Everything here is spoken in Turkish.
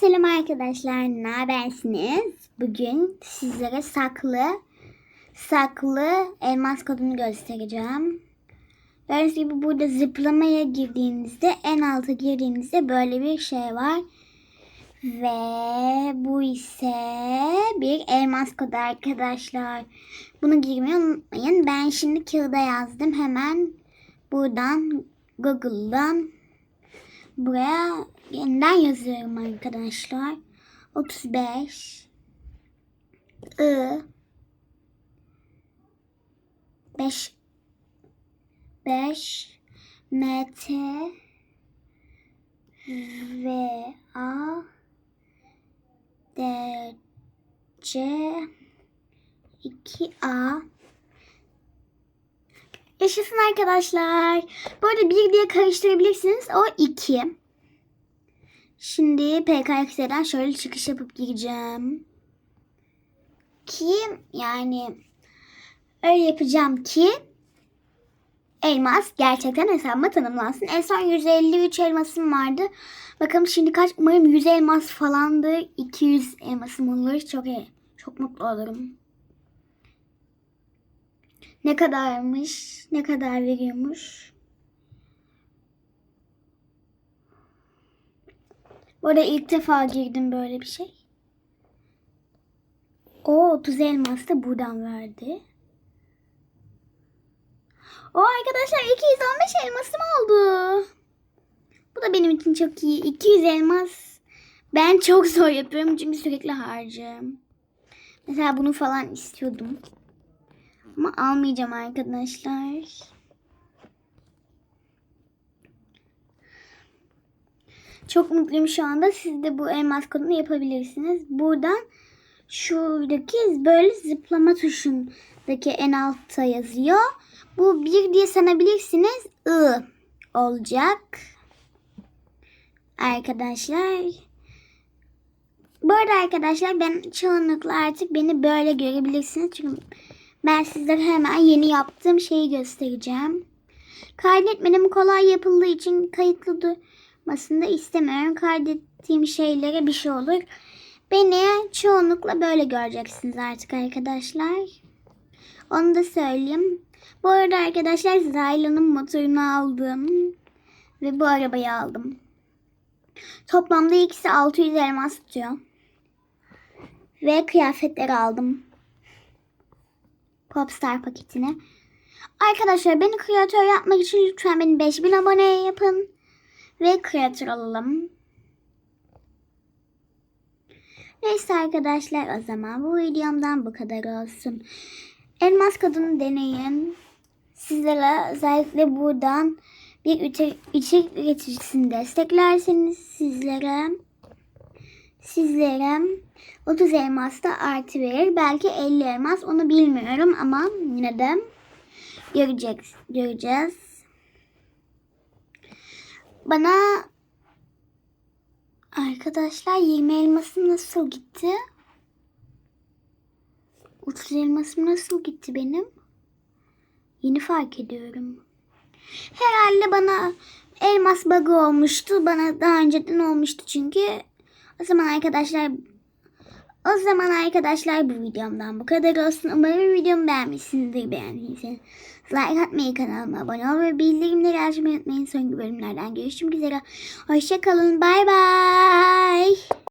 Selam arkadaşlar, ne habersiniz? Bugün sizlere saklı, saklı elmas kodunu göstereceğim. Gördüğünüz gibi burada zıplamaya girdiğinizde, en alta girdiğinizde böyle bir şey var. Ve bu ise bir elmas kodu arkadaşlar. Bunu girmeyi unutmayın. Ben şimdi kağıda yazdım. Hemen buradan Google'dan buraya yeniden yazıyorum arkadaşlar. 35 I. 5 5 MT V A. D. C. 2A Yaşasın arkadaşlar. Bu arada bir diye karıştırabilirsiniz. O iki. Şimdi PKX'den şöyle çıkış yapıp gireceğim. Ki yani öyle yapacağım ki elmas gerçekten hesabıma tanımlansın. En son 153 elmasım vardı. Bakalım şimdi kaç? Umarım 100 elmas falandı. 200 elmasım olur. Çok iyi. Çok mutlu olurum. Ne kadarmış? Ne kadar veriyormuş? Bu arada ilk defa girdim böyle bir şey. O 30 elmas da buradan verdi. O arkadaşlar 215 elmasım oldu. Bu da benim için çok iyi. 200 elmas. Ben çok zor yapıyorum çünkü sürekli harcıyorum. Mesela bunu falan istiyordum. Ama almayacağım arkadaşlar. Çok mutluyum şu anda. Siz de bu elmas kodunu yapabilirsiniz. Buradan şuradaki böyle zıplama tuşundaki en altta yazıyor. Bu bir diye sanabilirsiniz. I olacak. Arkadaşlar. Bu arada arkadaşlar ben çoğunlukla artık beni böyle görebilirsiniz. Çünkü ben sizlere hemen yeni yaptığım şeyi göstereceğim. Kaydetmenim kolay yapıldığı için kayıtlı durmasını da istemiyorum. Kaydettiğim şeylere bir şey olur. Beni çoğunlukla böyle göreceksiniz artık arkadaşlar. Onu da söyleyeyim. Bu arada arkadaşlar Zylo'nun motorunu aldım. Ve bu arabayı aldım. Toplamda ikisi 600 elmas tutuyor. Ve kıyafetleri aldım. Popstar paketini. Arkadaşlar beni kreatör yapmak için lütfen beni 5000 aboneye yapın. Ve kreatör olalım. Neyse arkadaşlar o zaman bu videomdan bu kadar olsun. Elmas kodunu deneyin. Sizlere özellikle buradan bir içerik üreticisini desteklerseniz sizlere sizlere 30 elmas da artı verir. Belki 50 elmas onu bilmiyorum ama yine de göreceğiz. göreceğiz. Bana arkadaşlar 20 elmasım nasıl gitti? 30 elmasım nasıl gitti benim? Yeni fark ediyorum. Herhalde bana elmas bug'ı olmuştu. Bana daha önceden olmuştu çünkü. O zaman arkadaşlar o zaman arkadaşlar bu videomdan bu kadar olsun. Umarım videomu beğenmişsinizdir beğendiyseniz. Like atmayı, kanalıma abone ol ve bildirimleri açmayı unutmayın. Sonraki bölümlerden görüşmek üzere. Hoşçakalın. Bay bay.